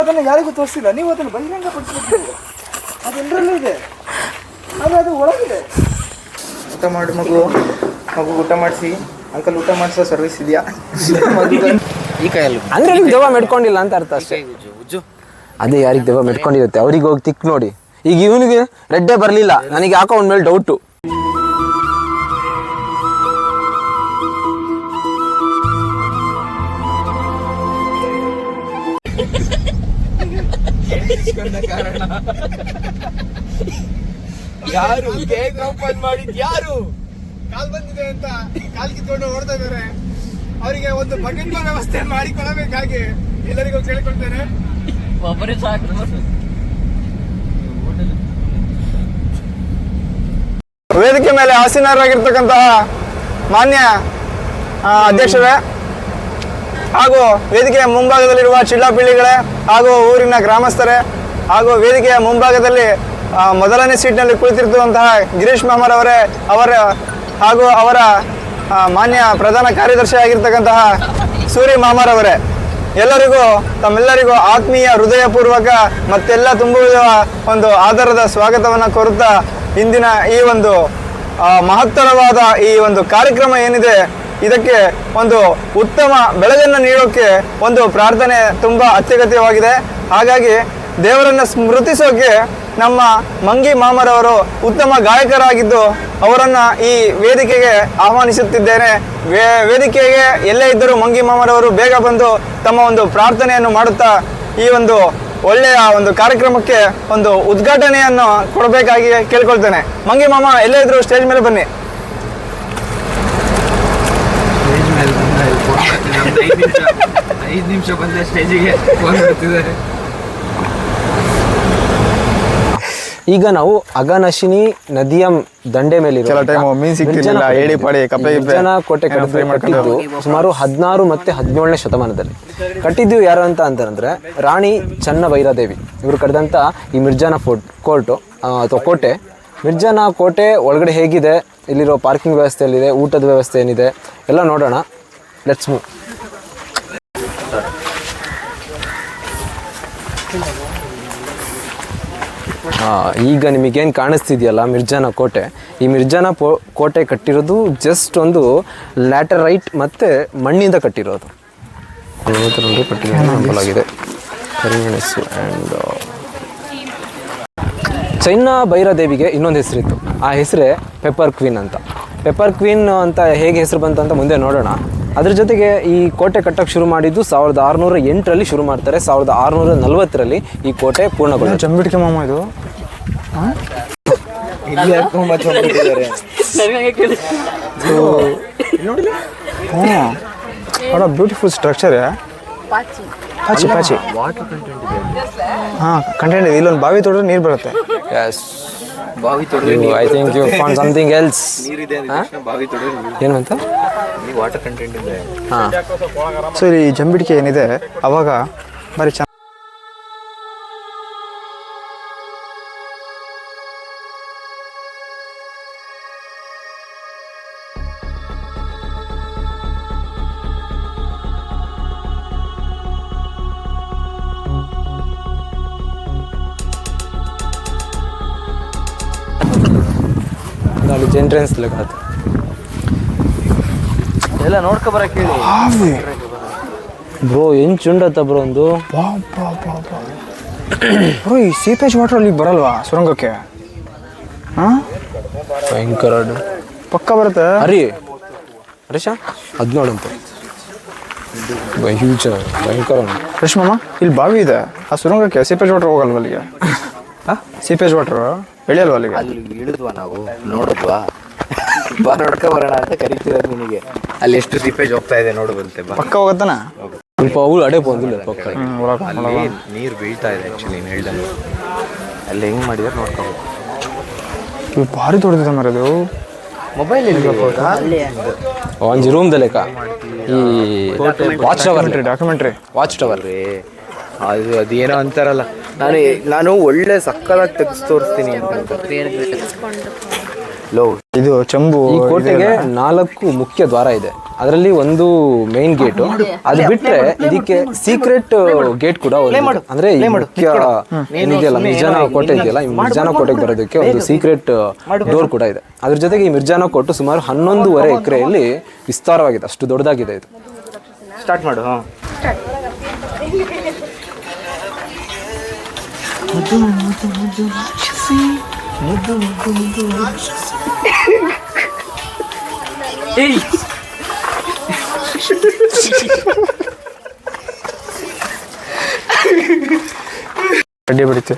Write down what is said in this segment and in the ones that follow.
ಅದನ್ನು ಯಾರಿಗೂ ತೋರಿಸಿಲ್ಲ. ನೀವು ಅದನ್ನು ಬಹಿರಂಗ ಪಡಿಸಬೇಕು. ಅದೆಲ್ಲರಲ್ಲೂ ಇದೆ. ಆದರೆ ಅದು ಒಳಗಿದೆ. ಊಟ ಮಾಡಿ ಮಗು. ಮಗು ಊಟ ಮಾಡಿಸಿ. ಅಂಕಲ್ ಊಟ ಮಾಡಿಸೋ ಸರ್ವಿಸ್ ಇದೆಯಾ? ಈ ಕೈಯಲ್ಲಿ ಅಂದ್ರೆ ನಿಮ್ಗೆ ದೆವ್ವ ಮೆಡ್ಕೊಂಡಿಲ್ಲ ಅಂತ ಅರ್ಥ ಅಷ್ಟೇ. ಅದೇ ಯಾರಿಗೆ ದೆವ್ವ ಮೆಡ್ಕೊಂಡಿರುತ್ತೆ. ಅವ್ರಿಗೆ ಹೋಗಿ ತಿಕ್ ನೋಡಿ. ಈಗ ಇವನಿಗೆ ರೆಡ್ಡೇ ಬರಲಿಲ್ಲ. ನನಗೆ ಯಾಕೋ ಒಂದ್ಮೇಲೆ ಮೇಲೆ ಡೌಟು ಯಾರು ಕೇಕ್ ಓಪನ್ ಮಾಡಿದ್ ಯಾರು? ಕಾಲ್ ಬಂದಿದೆ ಅಂತ ಕಾಲ್ ಕಿತ್ಕೊಂಡು ಓಡ್ತಾ ಇದಾರೆ ಅವರಿಗೆ ಒಂದು ಬಕೆಟ್ ವ್ಯವಸ್ಥೆ ಮಾಡಿಕೊಳ್ಳಬೇಕಾಗಿ ಎಲ್ಲರಿಗೂ ಕೇಳಿಕೊಳ್ತೇನೆ. ವೇದಿಕೆ ಮೇಲೆ ಆಸೀನರಾಗಿರ್ತಕ್ಕಂತಹ ಮಾನ್ಯ ಆ, ಅಧ್ಯಕ್ಷರೇ ಹಾಗೂ ವೇದಿಕೆಯ ಮುಂಭಾಗದಲ್ಲಿರುವ ಚಿಳ್ಳಪಿಳ್ಳಿಗಳೇ ಹಾಗೂ ಊರಿನ ಗ್ರಾಮಸ್ಥರೇ ಹಾಗೂ ವೇದಿಕೆಯ ಮುಂಭಾಗದಲ್ಲಿ ಮೊದಲನೇ ಸೀಟ್ನಲ್ಲಿ ಕುಳಿತಿರುವಂತಹ ಗಿರೀಶ್ ಮಾಮರವರೇ ಅವರ ಹಾಗೂ ಅವರ ಮಾನ್ಯ ಪ್ರಧಾನ ಕಾರ್ಯದರ್ಶಿ ಆಗಿರ್ತಕ್ಕಂತಹ ಸೂರಿ ಅವರೇ. ಎಲ್ಲರಿಗೂ, ತಮ್ಮೆಲ್ಲರಿಗೂ ಆತ್ಮೀಯ ಹೃದಯಪೂರ್ವಕ ಮತ್ತೆಲ್ಲ ತುಂಬುವ ಒಂದು ಆಧಾರದ ಸ್ವಾಗತವನ್ನು ಕೋರುತ್ತಾ ಇಂದಿನ ಈ ಒಂದು ಮಹತ್ತರವಾದ ಈ ಒಂದು ಕಾರ್ಯಕ್ರಮ ಏನಿದೆ, ಇದಕ್ಕೆ ಒಂದು ಉತ್ತಮ ಬೆಳಗನ್ನು ನೀಡೋಕ್ಕೆ ಒಂದು ಪ್ರಾರ್ಥನೆ ತುಂಬ ಅತ್ಯಗತ್ಯವಾಗಿದೆ. ಹಾಗಾಗಿ ದೇವರನ್ನು ಸ್ಮೃತಿಸೋಕೆ ನಮ್ಮ ಮಂಗಿ ಮಾಮರವರು ಉತ್ತಮ ಗಾಯಕರಾಗಿದ್ದು ಅವರನ್ನು ಈ ವೇದಿಕೆಗೆ ಆಹ್ವಾನಿಸುತ್ತಿದ್ದೇನೆ. ವೇ, ವೇದಿಕೆಗೆ ಎಲ್ಲೇ ಇದ್ದರೂ ಮಂಗಿ ಮಾಮರವರು ಬೇಗ ಬಂದು ತಮ್ಮ ಒಂದು ಪ್ರಾರ್ಥನೆಯನ್ನು ಮಾಡುತ್ತಾ ಈ ಒಂದು ಒಳ್ಳೆಯ ಒಂದು ಕಾರ್ಯಕ್ರಮಕ್ಕೆ ಒಂದು ಉದ್ಘಾಟನೆಯನ್ನು ಕೊಡಬೇಕಾಗಿ ಕೇಳ್ಕೊಳ್ತೇನೆ. ಮಂಗಿ ಮಾಮ, ಎಲ್ಲೇ ಇದ್ದರೂ ಸ್ಟೇಜ್ ಮೇಲೆ ಬನ್ನಿ. ಐದು ನಿಮಿಷ ಬಂದ ಸ್ಟೇಜಿಗೆ ಫೋನ್ ಮಾಡ್ತಿದ್ದಾರೆ ಈಗ ನಾವು ಅಗನಶಿನಿ ನದಿಯ ದಂಡೆ ಮೇಲೆ ಕೆಲ time ಮೀನ್ ಸಿಗ್ತಿರ್ಲಿಲ್ಲ, ಏಡಿ ಪಾಡಿ, ಕಪ್ಪೆ ಗಿಪ್ಪೆ ಕೋಟೆ ಕಟ್ಟಿದ್ದು ಸುಮಾರು ಹದಿನಾರು ಮತ್ತೆ ಹದಿನೇಳನೇ ಶತಮಾನದಲ್ಲಿ. ಕಟ್ಟಿದ್ದು ಯಾರು ಅಂತ ಅಂತಂದ್ರೆ ರಾಣಿ ಚನ್ನ ಭೈರಾದೇವಿ ಇವರು ಕಟ್ಟಿದಂತ ಈ ಮಿರ್ಜಾನ ಫೋರ್ಟ್ ಕೋರ್ಟು ಅಥವಾ ಕೋಟೆ. ಮಿರ್ಜಾನ ಕೋಟೆ ಒಳಗಡೆ ಹೇಗಿದೆ? ಇಲ್ಲಿರೋ ಪಾರ್ಕಿಂಗ್ ವ್ಯವಸ್ಥೆ ಎಲ್ಲಿದೆ ಊಟದ ವ್ಯವಸ್ಥೆ ಏನಿದೆ? ಎಲ್ಲ ನೋಡೋಣ. ಲೆಟ್ಸ್ ಮೂವ್ ಈಗ ನಿಮಗೇನು ಕಾಣಿಸ್ತಿದೆಯಲ್ಲ ಮಿರ್ಜಾನ ಕೋಟೆ. ಈ ಮಿರ್ಜಾನ ಪೋ ಕೋಟೆ ಕಟ್ಟಿರೋದು ಜಸ್ಟ್ ಒಂದು ಲ್ಯಾಟರೈಟ್ ಮತ್ತು ಮಣ್ಣಿಂದ ಕಟ್ಟಿರೋದು. ಕಟ್ಟಿಗೆ ನಂಬಲಾಗಿದೆ ಕರಿಮೆಣಸು ಆ್ಯಂಡ್ ಚೈನಾ ಭೈರಾದೇವಿಗೆ ಇನ್ನೊಂದು ಹೆಸರಿತ್ತು. ಆ ಹೆಸರೇ ಪೆಪ್ಪರ್ ಕ್ವೀನ್ ಅಂತ. ಪೆಪ್ಪರ್ ಕ್ವೀನ್ ಅಂತ ಹೇಗೆ ಹೆಸರು ಬಂತು ಅಂತ ಮುಂದೆ ನೋಡೋಣ. ಅದ್ರ ಜೊತೆಗೆ ಈ ಕೋಟೆ ಕಟ್ಟಕ್ಕೆ ಶುರು ಮಾಡಿದ್ದು ಸಾವಿರದ ಆರುನೂರ ಎಂಟರಲ್ಲಿ ಶುರು ಮಾಡ್ತಾರೆ ಸಾವಿರದ ಆರುನೂರ ನಲವತ್ತರಲ್ಲಿ ಈ ಕೋಟೆ ಪೂರ್ಣಗೊಳ್ಳುತ್ತೆ ಚಂಬಿಟ್ಕೆ ಮಾಮ ಇದು? ಬ್ಯೂಟಿಫುಲ್ ಸ್ಟ್ರಕ್ಚರ್ ಪಾಚಿ. ಪಾಚಿ ಹಾಂ ಕಂಟೆಂಟ್ ಇದೆ. ಇಲ್ಲೊಂದು ಬಾವಿ ತೊಡ್ರೆ ನೀರು ಬರುತ್ತೆ. ಬಾವಿ I think you fan something else ಬಾವಿ ತೊಡೋ ಏನು ಅಂತ ವಾಟರ್ ಕಂಟೆಂಟ್ ಇದೆ. ಹಾಂ. ಸೊ ಈ ಜಂಬಿಡಿಕೆ ಏನಿದೆ ಅವಾಗ ಬರೀ ಅಲ್ಲಿ ಎಂಟ್ರೆನ್ಸ್ ಲೆಕ್ಕ ಎಲ್ಲ ನೋಡ್ಕೊ ಬರಕ್ಕೆ ಹೇಳಿ ಬ್ರೋ ಏನ್ ಚುಂಡತ್ತ ಬ್ರೋ ಒಂದು? ಬ್ರೋ ಈ ಸೀಪೇಜ್ ವಾಟರ್ ಅಲ್ಲಿ ಬರಲ್ವಾ ಸುರಂಗಕ್ಕೆ? ಹಾಂ? ಭಯಂಕರ ಪಕ್ಕ ಬರುತ್ತೆ? ಅರಿ ಹರೀಶ? ಅದು ನೋಡಂತ. ಹ್ಯೂಜ್ ಭಯಂಕರ ರಶ್ಮಮ್ಮ ಇಲ್ಲಿ ಬಾವಿ ಇದೆ. ಆ ಸುರಂಗಕ್ಕೆ ಸೀಪೇಜ್ ವಾಟರ್ ಹೋಗಲ್ವಾ ಅಲ್ಲಿಗೆ ಸೀಪೇಜ್ ವಾಟರ್ ಇಳಿಯಲ್ವಾ ಅಲ್ಲಿಗೆ? ಅಲ್ಲಿ ಇಳಿದ್ವಾ ನಾವು? ನೋಡಿದ್ವಾ? ಬಾ ನೋಡ್ಕ ಬರೋಣ ಅಂತ ಕರಿತಿರೋದು ನಿನಗೆ? ಅಲ್ಲಿ ಎಷ್ಟು ಸಿಪೇಜ್ ಹೋಗ್ತಾ ಇದೆ ನೋಡು ಬಂತೆ ಬಾ. ಪಕ್ಕ ಹೋಗತ್ತಾನ? ಸ್ವಲ್ಪ ಅವಳು ಅಡೆ ಬಂದಿಲ್ಲ ಪಕ್ಕ. ಅಲ್ಲಿ ನೀರು ಬೀಳ್ತಾ ಇದೆ ಆ್ಯಕ್ಚುಲಿ ನೀನು ಹೇಳ್ದಂಗೆ. ಅಲ್ಲಿ ಹೆಂಗ್ ಮಾಡಿದಾರೆ ನೋಡ್ಕೋಬೇಕು ಇವು ಭಾರಿ ದೊಡ್ಡದಿದೆ ಮರದು ಮೊಬೈಲ್ ಇಲ್ಲಿ ಒಂದು ರೂಮ್ದ ಲೆಕ್ಕ ಈ watch tower documentary watch tower ಅದು ಅದೇನೋ ಅಂತಾರಲ್ಲ. ನಾನು ನಾನು ಒಳ್ಳೆ ಸಕ್ಕದಾಗಿ ತೆಗ್ಸ್ ತೋರಿಸ್ತೀನಿ ಅಂತ ಲೋ ಇದು ಚಂಬು ಈ ಕೋಟೆಗೆ ನಾಲ್ಕು ಮುಖ್ಯ ದ್ವಾರ ಇದೆ. ಅದರಲ್ಲಿ ಒಂದು ಮೇನ್ ಗೇಟ್ ಅದು ಬಿಟ್ರೆ ಇದಕ್ಕೆ ಸೀಕ್ರೆಟ್ ಗೇಟ್ ಕೂಡ ಒಂದು ಅಂದ್ರೆ ಈ ಮುಖ್ಯ ಏನಿದೆಯಲ್ಲ ಮಿರ್ಜಾನ ಕೋಟೆ ಇದೆಯಲ್ಲ? ಈ ಮಿರ್ಜಾನ ಕೋಟೆಗೆ ಬರೋದಕ್ಕೆ ಒಂದು ಸೀಕ್ರೆಟ್ ಡೋರ್ ಕೂಡ ಇದೆ. ಅದ್ರ ಜೊತೆಗೆ ಈ ಮಿರ್ಜಾನ ಕೋಟೆ ಸುಮಾರು ಹನ್ನೊಂದೂವರೆ ಎಕರೆಯಲ್ಲಿ ವಿಸ್ತಾರವಾಗಿದೆ. ಅಷ್ಟು ದೊಡ್ಡದಾಗಿದೆ ಇದು. ಸ್ಟಾರ್ಟ್ ಮಾಡು ಹಾಂ ಅಡ್ಡಿ ಬಿಡುತ್ತೆ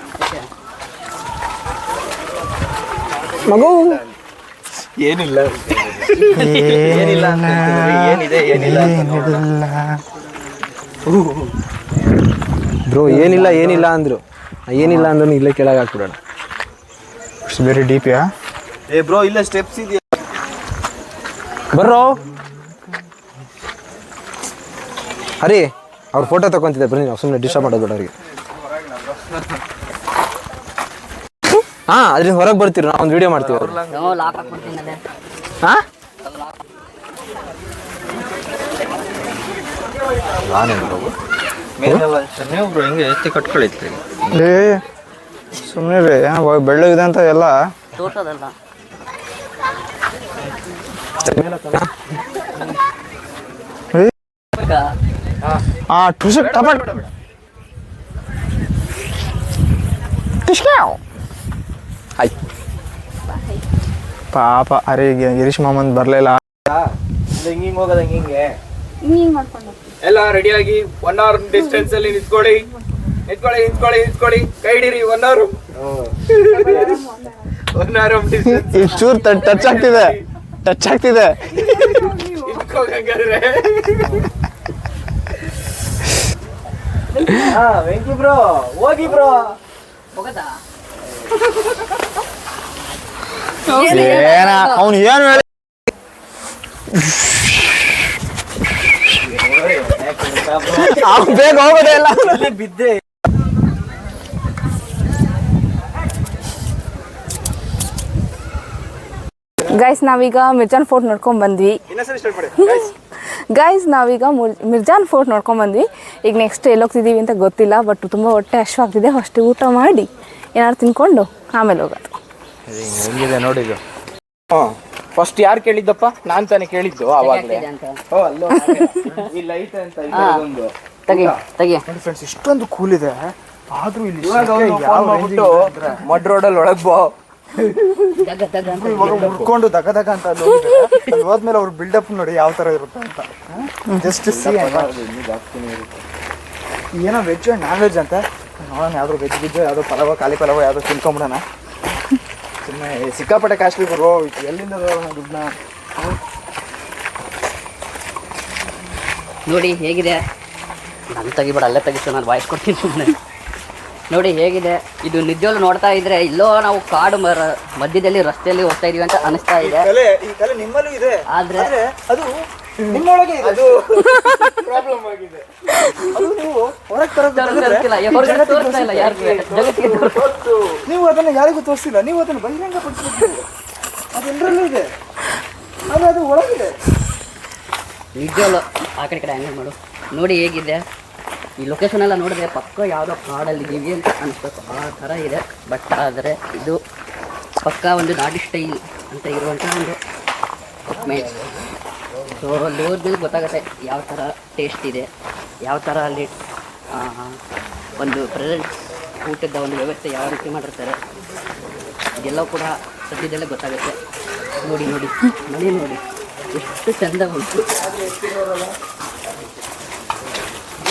ಮಗು! ಏನಿಲ್ಲ. ಏನಿಲ್ಲ ಏನಿದೆ ಏನಿಲ್ಲ ಬ್ರೋ ಏನಿಲ್ಲ ಏನಿಲ್ಲ ಅಂದ್ರು. ಏನಿಲ್ಲ ಅಂದ್ರೆ ಇಲ್ಲೇ ಕೆಳಗೆ ಹಾಕ್ಬಿಡೋಣ. ಇಟ್ಸ್ ವೆರಿ ಡೀಪಿಯಾ ಏ ಬ್ರೋ ಇಲ್ಲ ಸ್ಟೆಪ್ಸ್ ಇದೆಯಾ? ಬರ್ರೋ. ಅರಿ ಅವ್ರ ಫೋಟೋ ತಗೊಂತಿದ್ದೆ ಬನ್ನಿ ನಾವು ಸುಮ್ಮನೆ ಡಿಸ್ಟರ್ಬ್ ಮಾಡೋದು ಬೇಡ ಅವ್ರಿಗೆ. ಹಾ ಅದ್ರಿಂದ ಹೊರಗೆ ಬರ್ತೀರಿ ನಾವು ಒಂದು ವಿಡಿಯೋ ಮಾಡ್ತೀವಿ ಅವ್ರು. Lock bro? ಹಾ ಹೆಂಗೆ ಎತ್ತಿ ಕಟ್ಕೊಳಿತ್ರಿ ಏ ಸುಮ್ಮನೆ ರೀ ಬೆಳ್ಳಗಿದೆ ಅಂತ ಎಲ್ಲ. ತೋರ್ಸೋದಲ್ಲ. ಆ ಟುಸಕ್ ಟಪಟ್ ಟಿಶ್ಕ್ಯಾವ್. ಹಾಯ್ ಪಾಪ ಅರೆ ಗಿರೀಶ್ ಮಾಮಂದ್ ಬರಲಿಲ್ಲ ಹಿಂಗೆ ಹೋಗೋದ ಹಿಂಗೆ ಎಲ್ಲ ರೆಡಿಯಾಗಿ ಒನ್ ಅವರ್ ಡಿಸ್ಟೆನ್ಸ್ ಅಲ್ಲಿ ನಿಂತ್ಕೊಳ್ಳಿ. ನಿಂತ್ಕೊಳ್ಳಿ ನಿಂತ್ಕೊಳ್ಳಿ ನಿಂತ್ಕೊಳ್ಳಿ ಕೈ ಹಿಡೀರಿ ಒನ್ ಅವರ್ ಒನ್ ಅವರ್ ಚೂರ್ ಟಚ್ ಆಗ್ತಿದೆ ಟಚ್ ಆಗ್ತಿದೆ ವೆಂಕಿ ಬ್ರೋ ಹೋಗಿ ಬ್ರೋ ಏನ ಅವ್ನು ಏನು ಹೇಳಿ ಅವ್ನು ಬೇಗ ಹೋಗೋದೇ ಇಲ್ಲ ಬಿದ್ದೆ ಗೈಸ್ ನಾವೀಗ ಮಿರ್ಜಾನ್ ಫೋರ್ಟ್ ನೋಡ್ಕೊಂಡ್ ಬಂದ್ವಿ. ಗೈಸ್ ನಾವೀಗ ಮುರ್- ಮಿರ್ಜಾನ್ ಫೋರ್ಟ್ ನೋಡ್ಕೊಂಡ್ ಬಂದ್ವಿ. ಈಗ ನೆಕ್ಸ್ಟ್ ಎಲ್ಲೋಗ್ತಿದ್ದೀವಿ ಅಂತ ಗೊತ್ತಿಲ್ಲ ಬಟ್ ತುಂಬ ಹೊಟ್ಟೆ ಹಶ್ವಾಗ್ತಿದೆ. ಅಷ್ಟು ಊಟ ಮಾಡಿ ಏನಾದ್ರು ತಿನ್ಕೊಂಡು ಆಮೇಲೆ ಹೋಗೋದು. ಹೆಂಗಿದೆ ಫಸ್ಟ್ ಯಾರು ಕೇಳಿದ್ದಪ್ಪ? ನಾನು ತಾನೇ ಕೇಳಿದ್ದು ಆವಾಗಲೇ. ಓ ಅಲ್ಲೋ ಈ ಲೈಟ್ ಅಂತ ಇದೆ ಒಂದು ತೆಗಿ ತೆಗಿ. ಫ್ರೆಂಡ್ಸ್ ಇಷ್ಟೊಂದು ಕೂಲ್ ಇದೆ. ಆದ್ರೂ ಇಲ್ಲಿ ಇವಾಗ ಅವ್ನು ಫೋನ್ ಮಾಡ್ಬಿಟ್ಟು ಮಡ್ ರೋಡಲ್ಲಿ ಒಳಗೆ ಬಾ. ಇವಾಗ ಮುಡ್ಕೊಂಡು ದಗ ದಗ ಅಂತ ಅಲ್ಲಿ ಹೋದ್ಮೇಲೆ ಅವ್ರ ಬಿಲ್ಡಪ್ ನೋಡಿ ಯಾವ ತರ ಇರುತ್ತೆ ಅಂತ. ಜಸ್ಟ್ ಸಿ ಏನೋ ವೆಜ್ ನಾನ್ ವೆಜ್ ಅಂತ. ನೋಡೋಣ ಯಾವ್ದು ವೆಜ್ ಗಿಜ್ ಯಾವ್ದೋ ಪಲಾವ ಖಾಲಿ ಪಲಾವ ಯಾವ್ದೋ ತಿನ್ಕೊಂಬಿಡೋಣ. ಸುಮ್ಮನೆ ಸಿಕ್ಕಾಪಟ್ಟೆ ಕಾಸ್ಟ್ಲಿ ಬರೋ ಎಲ್ಲಿಂದ ದುಡ್ಡನ್ನ? ನೋಡಿ ಹೇಗಿದೆ? ನಾನು ತೆಗಿಬೇಡ ಅಲ್ಲೇ ತೆಗಿತು ನಾನು ವಾಯ್ಸ್ ಕೊಡ್ತೀನಿ ಸುಮ್ಮನೆ ನೋಡಿ ಹೇಗಿದೆ. ಇದು ನಿಜವಾಗ್ಲೂ ನೋಡ್ತಾ ಇದ್ರೆ ಇಲ್ಲೋ ನಾವು ಕಾಡು ಮರ ಮಧ್ಯದಲ್ಲಿ ರಸ್ತೆಯಲ್ಲಿ ಹೋಗ್ತಾ ಇದೀವಿ ಅಂತ ಅನಿಸ್ತಾ ಇದೆ. ಕಲೆ ಈ ಕಲೆ ನಿಮ್ಮಲ್ಲೂ ಇದೆ. ಆದ್ರೆ ಅದು ನಿಮ್ಮೊಳಗೆ ಇದೆ. ಅದು ಪ್ರಾಬ್ಲಮ್ ಆಗಿದೆ. ಅದು ನೀವು ಹೊರಗೆ ತೋರಿಸ್ತಿಲ್ಲ, ಹೊರಗಡೆ ತೋರಿಸ್ತಾ ಇಲ್ಲ ಯಾರಿಗೂ ಜಗತ್ತಿಗೆ ತೋರಿಸ್ತಾ ನೀವು ಅದನ್ನ ಯಾರಿಗೂ ತೋರಿಸಿಲ್ಲ. ನೀವು ಅದನ್ನ ಬಹಿರಂಗ ಪಡಿಸಿದ್ರಲ್ಲೂ ಅದೆಲ್ಲರಲ್ಲೂ ಇದೆ. ಆದರೆ ಅದು ಒಳಗಿದೆ. ನಿಜವಲ್ಲ ಆ ಕಡೆ ಕಡೆ ಹ್ಯಾಂಗಲ್ ಮಾಡು. ನೋಡಿ ಹೇಗಿದೆ. ಈ ಲೊಕೇಶನ್ ಎಲ್ಲ ನೋಡಿದ್ರೆ ಪಕ್ಕ ಯಾವುದೋ ಕಾಡಲ್ಲಿ ಇದೀವಿ ಅಂತ ಅನಿಸ್ಬೇಕು ಆ ಥರ ಇದೆ. ಬಟ್ ಆದರೆ ಇದು ಪಕ್ಕ ಒಂದು ನಾಡಿ ಸ್ಟೈಲ್ ಅಂತ ಇರುವಂಥ ಒಂದು ಮೇಜ್ ಸೊ ಅಲ್ಲಿ ಹೋದ್ಮೇಲೆ ಗೊತ್ತಾಗುತ್ತೆ ಯಾವ ಥರ ಟೇಸ್ಟ್ ಇದೆ, ಯಾವ ಥರ ಅಲ್ಲಿ ಒಂದು ಪ್ರೆಸೆಂಟ್ ಊಟದ ಒಂದು ವ್ಯವಸ್ಥೆ ಯಾವ ರೀತಿ ಮಾಡಿರ್ತಾರೆ. ಇದೆಲ್ಲವೂ ಕೂಡ ಸದ್ಯದಲ್ಲೇ ಗೊತ್ತಾಗುತ್ತೆ. ನೋಡಿ ನೋಡಿ, ಮನೆ ನೋಡಿ. ಎಷ್ಟು ಚೆಂದ ಉಂಟು.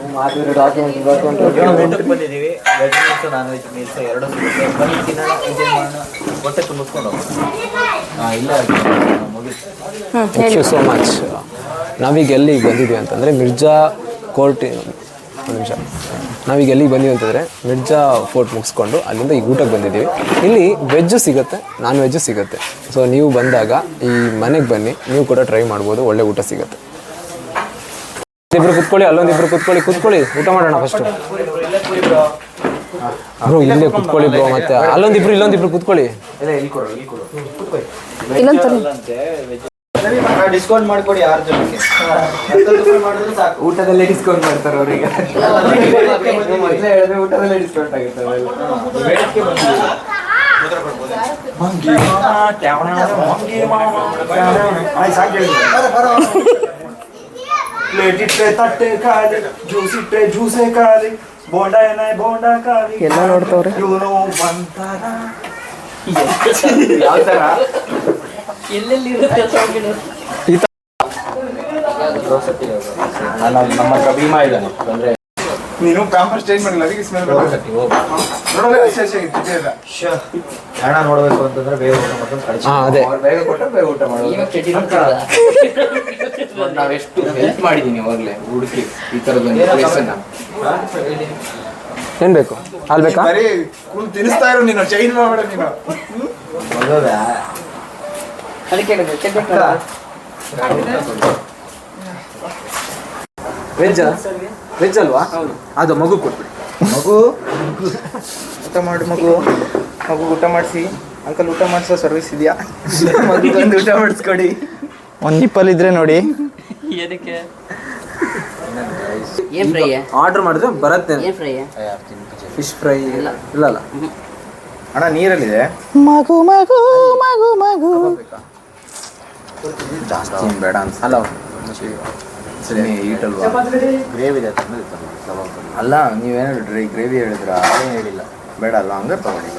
ಅವನಿದ್ಯಾ ಬಂದಿದ್ದೀವಿ veg meals non veg meals ಎರಡು ಸಿಗುತ್ತೆ. ಬನ್ನಿ ತಿನ್ನೋಣ ಎಂಜಾಯ್ ಮಾಡೋಣ. ಹೊಟ್ಟೆ ತುಂಬಿಸ್ಕೊಂಡು ಹೋಗೋಣ. ಇಲ್ಲ ಮುಗಿತು. ಥ್ಯಾಂಕ್ ಯು ಸೋ ಮಚ್ ನಾವೀಗ ಎಲ್ಲಿಗೆ ಬಂದಿದ್ವಿ ಅಂತಂದರೆ ಮಿರ್ಜಾ ಕೋರ್ಟ್ ಒಂದು ನಿಮಿಷ. ನಾವೀಗ ಎಲ್ಲಿಗೆ ಬಂದೀವಿ ಅಂತಂದರೆ ಮಿರ್ಜಾ ಫೋರ್ಟ್ ಮುಗಿಸ್ಕೊಂಡು ಅಲ್ಲಿಂದ ಈಗ ಊಟಕ್ಕೆ ಬಂದಿದ್ದೀವಿ. ಇಲ್ಲಿ ವೆಜ್ಜು ಸಿಗುತ್ತೆ ನಾನ್ ವೆಜ್ಜು ಸಿಗುತ್ತೆ. ಸೊ ನೀವು ಬಂದಾಗ ಈ ಮನೆಗೆ ಬನ್ನಿ ನೀವು ಕೂಡ ಟ್ರೈ ಮಾಡ್ಬೋದು ಒಳ್ಳೆ ಊಟ ಸಿಗುತ್ತೆ. ಇಬ್ರು ಕುತ್ಕೊಳ್ಳಿ ಅಲ್ಲೊಂದಿಬ್ರು ಕುತ್ಕೊಳ್ಳಿ ಕುತ್ಕೊಳ್ಳಿ. ಊಟ ಮಾಡೋಣ ಫಸ್ಟ್ ಬ್ರೋ ಇಲ್ಲೇ ಕುತ್ಕೊಳ್ಳಿ ಬ್ರೋ ಮತ್ತೆ. ಅಲ್ಲೊಂದಿಬ್ರು ಇಲ್ಲೊಂದಿಬ್ರು ಕುತ್ಕೊಳ್ಳಿ. ಇಬ್ರು ಡಿಸ್ಕೌಂಟ್ ಮಾಡ್ಕೊಡಿ ಆರು ಜನಕ್ಕೆ ಮಾಡಿದ್ರೆ ಸಾಕು. ಊಟದಲ್ಲೇ ಡಿಸ್ಕೌಂಟ್ ಮಾಡ್ತಾರೆ ಅವರಿಗೆ. ಹೇಳಿದ್ರೆ ಊಟದಲ್ಲೇ ಡಿಸ್ಕೌಂಟ್ ಆಗುತ್ತೆ ಪ್ಲೇಟ್ ತಟ್ಟೆ ಖಾಲಿ ಜ್ಯೂಸ್ ಇಟ್ಟೆ ಜ್ಯೂಸೇ ಖಾಲಿ ಬೋಂಡ ಏನ ಬೋಂಡ ಖಾಲಿ ಎಲ್ಲ ನೋಡ್ತವ್ರೆ. ಇವನು ಬಂತಾರ ಯಾವ ತರ. ಎಲ್ಲೆಲ್ಲಿ ಇರುತ್ತೆ ಸಾಂಗ್ಗಳು? ನಮ್ಮ ಭೀಮಾ ಇದ್ದಾನೆ. ಬಂದ್ರೆ ನೀನು ಪ್ಯಾಂಪರ್ ಚೇಂಜ್ ಮಾಡಿಲ್ಲ ಅದಕ್ಕೆ ಸ್ಮೆಲ್ ನೋಡೋದೇ ವಿಶೇಷ ಇಲ್ಲ ಹಣ ನೋಡಬೇಕು ಅಂತಂದ್ರೆ ಬೇಗ ಊಟ ಮಾಡ್ಕೊಂಡು ಅದೇ. ಬೇಗ ಕೊಟ್ಟರೆ ಬೇಗ ಊಟ ಮಾಡೋದು. ನಾವೆಷ್ಟು ಹೆಲ್ಪ್ ಮಾಡಿದ್ದೀನಿ ಇವಾಗಲೇ ಹುಡುಕಿ ಈ ಥರದೊಂದು ಪ್ಲೇಸನ್ನ ಏನು ಬೇಕು? ಅಲ್ಲಿ ಬೇಕಾ? ಬರೀ ಕುಂತ್ ತಿನ್ನಿಸ್ತಾ ಇರೋ ನೀನು ಚೈನ್ ಮಾಡಬೇಡ ನೀನು. ಅದಕ್ಕೆ ವೆಜ್ಜಾ? ವೆಜ್ ಅಲ್ವಾ? ಅದು ಮಗು ಕೊಟ್ಬಿಡಿ. ಮಗು? ಊಟ ಮಾಡು ಮಗು. ಮಗು ಊಟ ಮಾಡಿಸಿ. ಅಂಕಲ್ ಊಟ ಮಾಡಿಸೋ ಸರ್ವಿಸ್ ಇದೆಯಾ? ಮಗು ಬಂದು ಊಟ ಮಾಡಿಸ್ಕೊಡಿ. ಒಂದು ನಿಪ್ಪಲ್ ಇದ್ರೆ ನೋಡಿ. ಏನಕ್ಕೆ ಏನ್ ಫ್ರೈ ಆರ್ಡರ್ ಮಾಡಿದ್ರೆ ಬರುತ್ತೆ. ಏನ್ ಫ್ರೈ ಫಿಶ್ ಫ್ರೈ ಇಲ್ಲ. ಇಲ್ಲ ಅಣ್ಣ ನೀರಲ್ಲಿದೆ? ಮಗು ಮಗು ಮಗು ಮಗು. ಜಾಸ್ತಿ ಬೇಡ ಅನ್ಸ ಅಲ್ಲ ಸರಿ ಈಟಲ್ವಾ ಗ್ರೇವ್ ಇದೆ ತಂದ್ರೆ ಕಬಾಬ್ ಅಲ್ಲ ನೀವೇನು ಡ್ರೈ ಗ್ರೇವಿ ಹೇಳಿದ್ರ ಏನು ಹೇಳಿಲ್ಲ ಬೇಡ ಅಲ್ಲ ಹಂಗೆ ತಗೊಳ್ಳಿ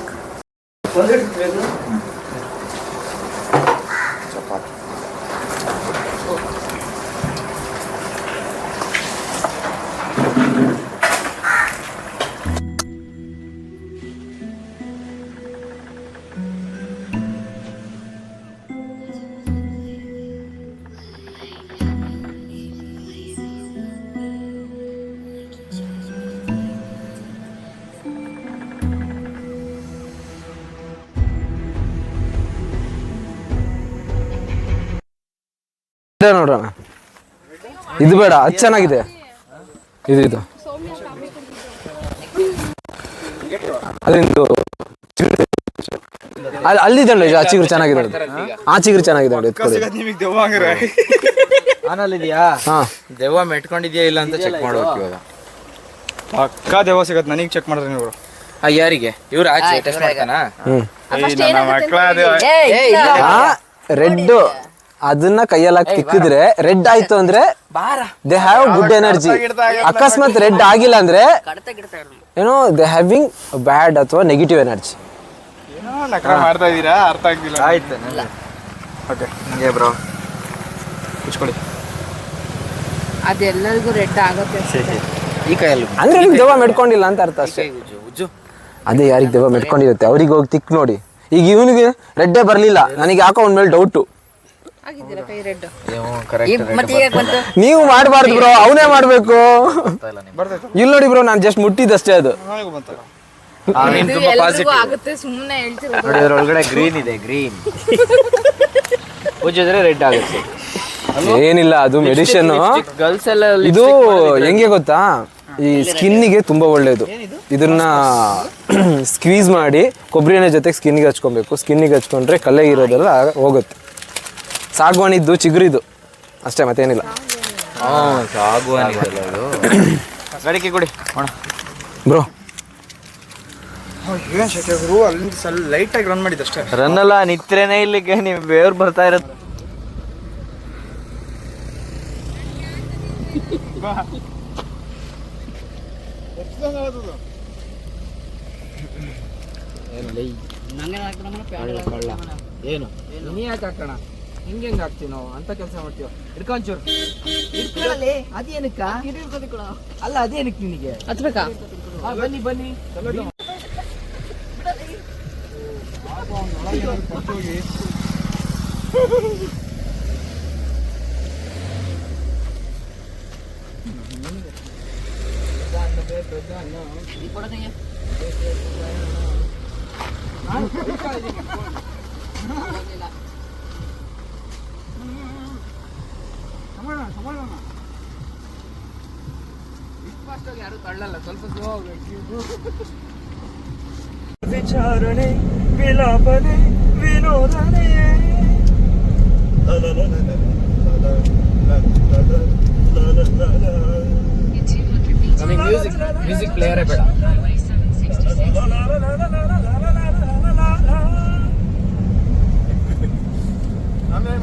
ನೋಡೋಣ ಇದು ಬೇಡ ಅದು ಚೆನ್ನಾಗಿದೆ. ಇದು ಇದು. ಅದಿಂದು ಅಲ್ಲಿ ಅಲ್ಲಿದೆ ನೋಡಿ ಆ ಚಿಗುರು ಚೆನ್ನಾಗಿದೆ ಆ ಚಿಗುರು ಚೆನ್ನಾಗಿದೆ ನೋಡಿ ದೆವ್ವಂಗ್ರೆ ಆನಲ್ಲಿದೆಯಾ ದೆವ್ವ ಮೆಟ್ಕೊಂಡಿದ್ಯಾ ಇಲ್ಲ ಅಂತ ಚೆಕ್ ಮಾಡ್ಬೇಕು ಇವಾಗ. ಪಕ್ಕಾ ದೆವ್ವ ಸಿಗತ್ತೆ ನನಗೆ ಚೆಕ್ ಮಾಡಿದ್ರೆ ನೀವು. ಆ ಯಾರಿಗೆ? ಇವ್ರು ಆಚೆ ಟೆಸ್ಟ್ ಮಾಡ್ತಾನಾ? ರೆಡ್ ಅದನ್ನ ಕೈಯಲ್ಲಿ ಹಾಕಿ ತಿಕ್ಕಿದ್ರೆ ರೆಡ್ ಆಯ್ತು ಅಂದ್ರೆ ದೇ ಹ್ಯಾವ್ ಗುಡ್ ಎನರ್ಜಿ ಅಕಸ್ಮಾತ್ ರೆಡ್ ಆಗಿಲ್ಲ ಅಂದ್ರೆ. ಏನೋ ದೇ ಹ್ಯಾವಿಂಗ್ ಬ್ಯಾಡ್ ಅಥವಾ ನೆಗೆಟಿವ್ ಎನರ್ಜಿ ಏನೋ ನಕರ ಮಾಡ್ತಾ ಇದ್ದೀರಾ ಅರ್ಥ ಆಗ್ತಿಲ್ಲ. ಆಯ್ತು ಓಕೆ ಹಂಗೆ ಬ್ರೋ ಕುಚ್ಕೊಳ್ಳಿ ಅದೆಲ್ಲರಿಗೂ ರೆಡ್ ಆಗುತ್ತೆ ಈ ಕೈಯಲ್ಲಿ ಅಂದ್ರೆ ನಿಮ್ಗೆ ದೆವ್ವ ಮೆಡ್ಕೊಂಡಿಲ್ಲ ಅಂತ ಅರ್ಥ ಅಷ್ಟೇ. ಉಜ್ಜು ಉಜ್ಜು. ಅದೇ ಯಾರಿಗೆ ದೆವ್ವ ಮೆಟ್ಕೊಂಡಿರುತ್ತೆ ಅವ್ರಿಗೆ ಹೋಗಿ ತಿಕ್ ನೋಡಿ. ಈಗ ಇವನಿಗೆ ರೆಡ್ಡೇ ಬರಲಿಲ್ಲ ನನಗೆ ಯಾಕೋ ಒಂದ್ಮೇಲೆ ಮೇಲೆ ಡೌಟು ನೀವು ಮಾಡಬಾರ್ದು ಬ್ರೋ ಅವನೇ ಮಾಡಬೇಕು. ಇಲ್ಲಿ ನೋಡಿ ಬ್ರೋ ನಾನು ಜಸ್ಟ್ ಮುಟ್ಟಿದ್ದಷ್ಟೇ ಅದು. ನನಗೂ ಬಂತು ತುಂಬಾ ಪಾಸಿಟಿವ್ ಆಗುತ್ತೆ ಸುಮ್ಮನೆ ಹೇಳ್ತಿರೋ ನೋಡಿ ಗ್ರೀನ್ ಇದೆ ಗ್ರೀನ್ ಉಜ್ಜಿದ್ರೆ ರೆಡ್ ಆಗುತ್ತೆ. ಏನಿಲ್ಲ ಅದು ಮೆಡಿಷನ್ ಗರ್ಲ್ಸ್ ಎಲ್ಲ ಇದು ಹೆಂಗೆ ಗೊತ್ತಾ? ಈ ಸ್ಕಿನ್ನಿಗೆ ತುಂಬಾ ಒಳ್ಳೇದು. ಇದನ್ನ ಸ್ಕ್ವೀಸ್ ಮಾಡಿ ಕೊಬ್ಬರಿ ಎಣ್ಣೆ ಜೊತೆಗೆ ಸ್ಕಿನ್ಗೆ ಹಚ್ಕೊಬೇಕು. ಸ್ಕಿನ್ನಿಗೆ ಹಚ್ಕೊಂಡ್ರೆ ಕಲೆ ಇರೋದೆಲ್ಲ ಹೋಗುತ್ತೆ. ಸಾಗವಾಣಿದ್ದು ಚಿಗುರಿದು. ಅಷ್ಟೇ ಮತ್ತೇನಿಲ್ಲ. ಗಡಿಕೆ ಕೊಡಿ. ಬ್ರೋ. ಅಲ್ಲಿಂದ ಸ್ವಲ್ಪ ಲೈಟಾಗಿ ರನ್ ಮಾಡಿದ್ದಷ್ಟೇ ರನ್ ಅಲ್ಲ ನಿತ್ರೇನೆ ಇಲ್ಲಿಗೆ ನೀವು ಬೇವ್ರು ಬರ್ತಾ ಹಾಕ್ಬಿಡಮ್ಮ. ಏನು? ನೀ ಯಾಕೆ ಹಾಕೋಣ ಹಿಂಗೆ ಹೆಂಗೆ ಹಾಕ್ತೀವಿ ನಾವು? ಅಂತ ಕೆಲಸ ಮಾಡ್ತೀವಿ. ಹಿಡ್ಕೊಂಚೂರು ಅದೇನಕ್ಕ? ಅಲ್ಲ ಅದೇನಕ್ಕೆ ನಿನಗೆ? ಹಚ್ಬೇಕಾ ಆ, ಬನ್ನಿ ಬನ್ನಿ. ಈ ಕೊಡು ಕೈಯ. ಹೋಗ್ಲಿಲ್ಲ. ಯಾರು ತಳ್ಳಲ್ಲ ಸ್ವಲ್ಪ ಸ್ಲೋ ಹೋಗ್ಬೇಕು ವಿಚಾರಣೆ ವಿಲಾಪನೆ ವಿನೋದನೆ ನಮಗೆ ಮ್ಯೂಸಿಕ್ ಮ್ಯೂಸಿಕ್ ಪ್ಲೇಯರೇ ಬೇಡ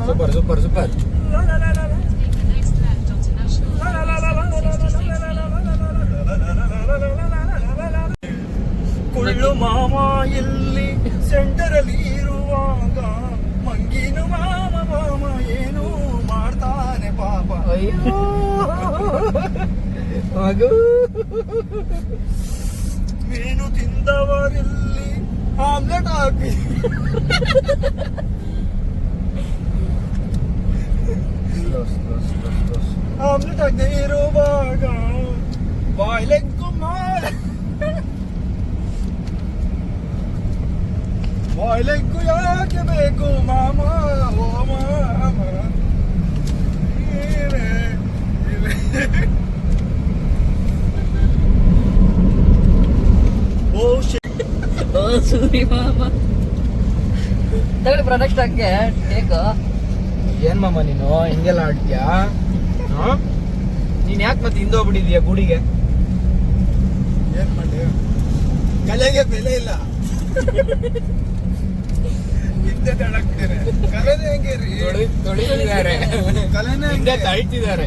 ಸೂಪರ್ ಸೂಪರ್ ಸೂಪರ್ ಪ್ರಾಡಕ್ಟ್ ಹಾಕಿ ಟೇಕ್ ಏನ್ ಮಾಮ ನೀನು? ಹಿಂಗೆಲ್ಲ ಆಡ್ತೀಯಾ? ನೀನ್ ಯಾಕೆ ಮತ್ತೆ ಹಿಂದೋಗ್ಬಿಟ್ಟಿದ್ಯಾ ಗುಡಿಗೆ? ಏನ್ ಮಾಡಿ? ಕಲೆಗೆ ಬೆಲೆ ಇಲ್ಲ. ಹಿಂದೆ ತಳ್ಳಾಕ್ತಿದ್ದಾರೆ ಕಲೆನೇ ಹೆಂಗೆ ರೀ? ತೊಳಿ- ತೊಳಿತಿದ್ದಾರೆ. ಕಲೆನೇ ಹಿಂದೆ. ತಳ್ತಿದ್ದಾರೆ.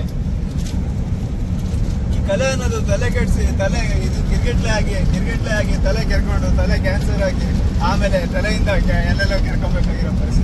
ಈ ಕಲೆ ಅನ್ನೋದು ತಲೆ ಕೆಡ್ಸಿ ತಲೆ ಇದು ಕಿರ್ಗಿಟ್ಲೆ ಆಗಿ ಕಿರ್ಗಿಟ್ಲೆ ಆಗಿ ತಲೆ ಕೆರ್ಕೊಂಡು ತಲೆ ಕ್ಯಾನ್ಸರ್ ಆಗಿ ಆಮೇಲೆ ತಲೆಯಿಂದ ಎಲ್ಲೆಲ್ಲೋ ಕೆರ್ಕೊಬೇಕಾಗಿರೋ ಕೆರ್ಕೊಂಬೇಕು